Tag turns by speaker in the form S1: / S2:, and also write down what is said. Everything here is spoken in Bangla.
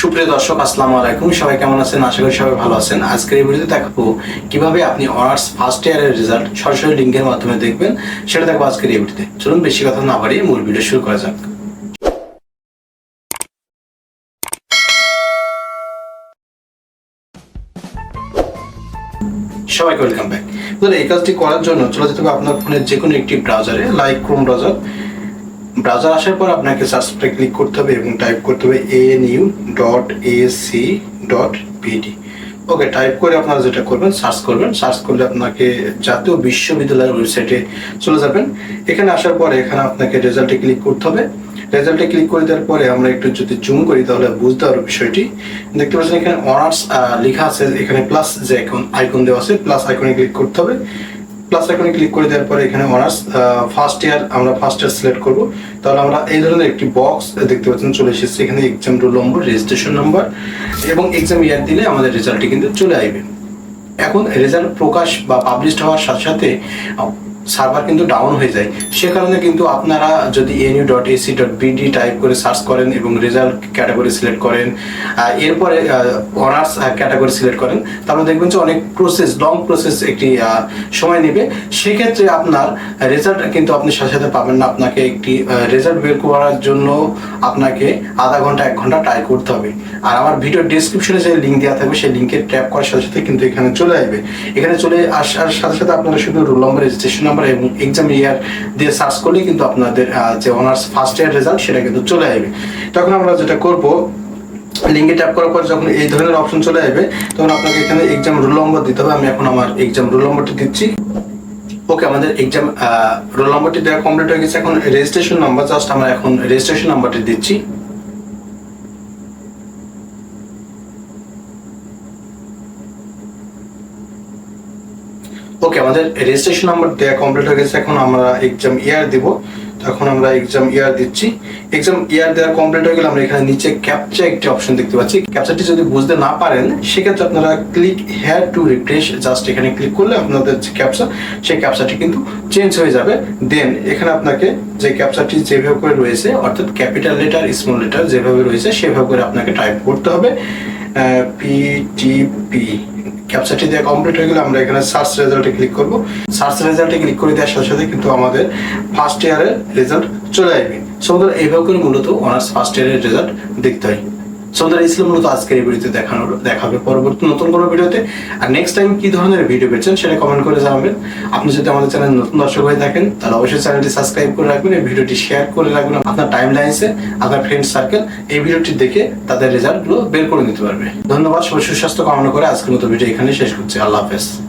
S1: সুপ্রিয় দর্শক, আসসালামু আলাইকুম। সবাই কেমন আছেন? আশা করি সবাই ভালো আছেন। আজকের এই ভিডিওতে দেখাবো কীভাবে আপনি অনার্স ফার্স্ট ইয়ারের রেজাল্ট সরাসরি লিঙ্কের মাধ্যমে দেখবেন। সেটা দেখব আজকের এই ভিডিওতে। চলুন, বেশি কথা না বাড়িয়ে মূল ভিডিও শুরু করা যাক। সবাইকে ওয়েলকাম ব্যাক এই কাজটি করার জন্য চলে যেতে হবে আপনার ফোনের যে কোনো একটি ব্রাউজারে লাইক ক্রোম ব্রাউজার ব্রাউজার আসার পর আপনাকে সার্চে ক্লিক করতে হবে এবং টাইপ করতে হবে N U dot A C dot BD okay type করে আপনারা যেটা করবেন সার্চ করবেন। সার্চ করলে আপনাকে জাতীয় বিশ্ববিদ্যালয়ের ওয়েবসাইটে চলে যাবেন। এখানে আসার পরে এখানে আপনাকে রেজাল্টে ক্লিক করতে হবে। রেজাল্টে ক্লিক করে দেওয়ার পরে আমরা একটু যদি জুম করি তাহলে বুঝতে পারব বিষয়টি। দেখতে পাচ্ছেন এখানে অনার্স লেখা আছে। এখানে প্লাস যে আইকন আইকন দেওয়া আছে প্লাস আইকনে ক্লিক করতে হবে। প্লাস আইকনে ক্লিক করে দেওয়ার পরে এখানে অনার্স ফার্স্ট ইয়ার আমরা ফার্স্ট ইয়ার সিলেক্ট করব। তাহলে আমরা এই ধরনের একটি বক্স দেখতে পাচ্ছেন, চলে এসেছে। এখানে exam roll number registration number এবং এক্সাম ইয়ার দিলে আমাদের রেজাল্টটি কিন্তু চলে আসবে। এখন রেজাল্ট প্রকাশ বা পাবলিশড হওয়ার সাথে সাথে সার্ভার কিন্তু ডাউন হয়ে যায়। সে কারণে কিন্তু আপনারা যদি NU dot AC dot BD type করে সার্চ করেন এবং রেজাল্ট ক্যাটাগরি সিলেক্ট করেন এরপরে অনার্স ক্যাটাগরি সিলেক্ট করেন, তাহলে দেখবেন যে অনেক প্রসেস লং প্রসেস একটি সময় নেবে। সেক্ষেত্রে আপনার রেজাল্ট কিন্তু আপনি সাথে সাথে পাবেন না। আপনাকে একটি রেজাল্ট বের করার জন্য আপনাকে আধা ঘণ্টা, এক ঘণ্টা ট্রাই করতে হবে। আর আমার ভিডিও ডিসক্রিপশনে যে লিঙ্ক দেওয়া থাকবে, সেই লিঙ্কে ট্যাপ করার সাথে সাথে কিন্তু এখানে চলে আসবে। এখানে চলে আসার সাথে সাথে আপনারা শুধু রোল নম্বর রেজিস্ট্রেশন নাম্বার এবং এক্সাম ইয়ার দিয়ে সার্চ করলেই কিন্তু আপনাদের যে অনার্স ফার্স্ট ইয়ার রেজাল্ট সেটা কিন্তু চলে আসবে। তখন আমরা যেটা করব লিঙ্কে ট্যাপ করার পর যখন এই ধরনের অপশন চলে আসবে, তখন আপনাকে এখানে এক্সাম রোল নম্বর দিতে হবে। আমি এখন আমার এক্সাম রোল নম্বরটি দিচ্ছি। ওকে আমাদের এক্সাম রোল নম্বরটি দেওয়া কমপ্লিট হয়ে গেছে। এখন রেজিস্ট্রেশন নাম্বার জাস্ট আমরা এখন রেজিস্ট্রেশন নাম্বারটি দিচ্ছি। ওকে আমাদের রেজিস্ট্রেশন নাম্বার দেওয়া কমপ্লিট হয়ে গেছে, এখন আমরা এক্সাম ইয়ার দিব। তখন আমরা এক্সাম ইয়ার দিচ্ছি। এক্সাম ইয়ার দেওয়া কমপ্লিট হয়ে গেলে আমরা এখানে নিচে ক্যাপচা একটি অপশন দেখতে পাচ্ছি। ক্যাপচাটি যদি বুঝতে না পারেন, সেক্ষেত্রে আপনারা click here to refresh just এখানে ক্লিক করলে আপনাদের যে ক্যাপচা সেই ক্যাপচাটি কিন্তু চেঞ্জ হয়ে যাবে। দেন এখানে আপনাকে যে ক্যাপচাটি যেভাবে করে রয়েছে, অর্থাৎ ক্যাপিটাল লেটার স্মল লেটার যেভাবে রয়েছে, সেভাবে করে আপনাকে টাইপ করতে হবে পিটিপি ক্যাপচাটি দেওয়া কমপ্লিট হয়ে গেলে আমরা এখানে সার্চ রেজাল্টে ক্লিক করব। সার্চ রেজাল্টে ক্লিক করে দেওয়ার সাথে সাথে কিন্তু আমাদের ফার্স্ট ইয়ারের রেজাল্ট চলে আসবে। সৌদের এইভাবে মূলত অনার্স ফার্স্ট ইয়ারের রেজাল্ট দেখতে হয়। এই ছিল মূলত আজকের এই ভিডিওতে দেখানো দেখাবে পরবর্তী নতুন কোনো ভিডিওতে। আর নেক্সট টাইম কি ধরনের ভিডিও পেয়েছেন সেটা কমেন্ট করে জানাবেন। আপনি যদি আমাদের চ্যানেল নতুন দর্শক হয়ে থাকেন, তাহলে অবশ্যই চ্যানেলটি সাবস্ক্রাইব করে রাখবেন, এই ভিডিওটি শেয়ার করে রাখবেন, আপনার টাইম লাইন্সে আপনার ফ্রেন্ড সার্কেল এই ভিডিওটি দেখে তাদের রেজাল্টগুলো বের করে নিতে পারবে। ধন্যবাদ, সবাই সুস্বাস্থ্য কামনা করে আজকের মতো ভিডিও এখানে শেষ করছি। আল্লাহ হাফেজ।